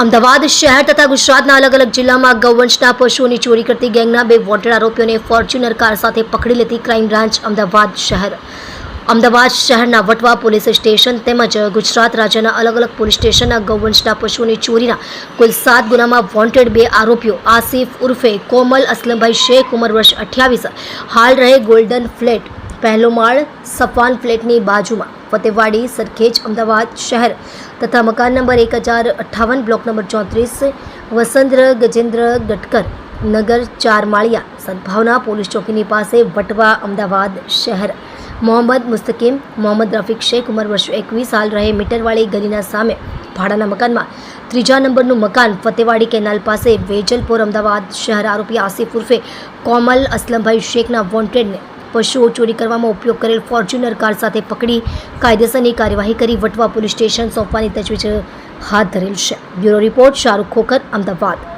અમદાવાદ શહેર તથા ગુજરાતના અલગ અલગ જિલ્લામાં ગૌવંશના પશુઓની ચોરી કરતી ગેંગના બે વોન્ટેડ આરોપીઓને ફોર્ચ્યુનર કાર સાથે પકડી લેતી ક્રાઇમ બ્રાન્ચ અમદાવાદ શહેર. અમદાવાદ શહેરના વટવા પોલીસ સ્ટેશન તેમજ ગુજરાત રાજ્યના અલગ અલગ પોલીસ સ્ટેશનના ગૌવંશના પશુઓની ચોરીના કુલ સાત ગુનામાં વોન્ટેડ બે આરોપીઓ આસિફ ઉર્ફે કોમલ, અસલમભાઈ શેખ, ઉંમર વર્ષ અઠ્યાવીસ, હાલ રહે ગોલ્ડન ફ્લેટ પહેલો માળ સફાન ફ્લેટની બાજુમાં. ફતેવાડી, સરખેજ, અમદાવાદ શહેર તથા મકાન નંબર એક હજાર અઠ્ઠાવન, બ્લોક નંબર ચોત્રીસ, વસંત ગજેન્દ્ર ગટકર નગર ચાર માળિયા, સદભાવના પોલીસ ચોકીની પાસે વટવા અમદાવાદ શહેર. મોહમ્મદ મુસ્તકીમ, મોહમ્મદ રફીક શેખ ઉંમર વર્ષ એકવીસ, હાલ રહે મીટરવાળી ગલીના સામે. ભાડાના મકાનમાં ત્રીજા નંબરનું મકાન ફતેવાડી કેનાલ પાસે વેજલપોર, અમદાવાદ શહેર. આરોપી આસિફ ઉર્ફે કોમલ અસલમભાઈ શેખના વોન્ટેડને પશુઓ ચોરી કરવામાં ઉપયોગ કરેલ ફોર્ચ્યુનર કાર સાથે પકડી કાયદેસરની કાર્યવાહી કરી વટવા પોલીસ સ્ટેશન સોંપવાની તજવીજ હાથ ધરેલ છે. Bureau report Shahrukh Khokhar, Ahmedabad.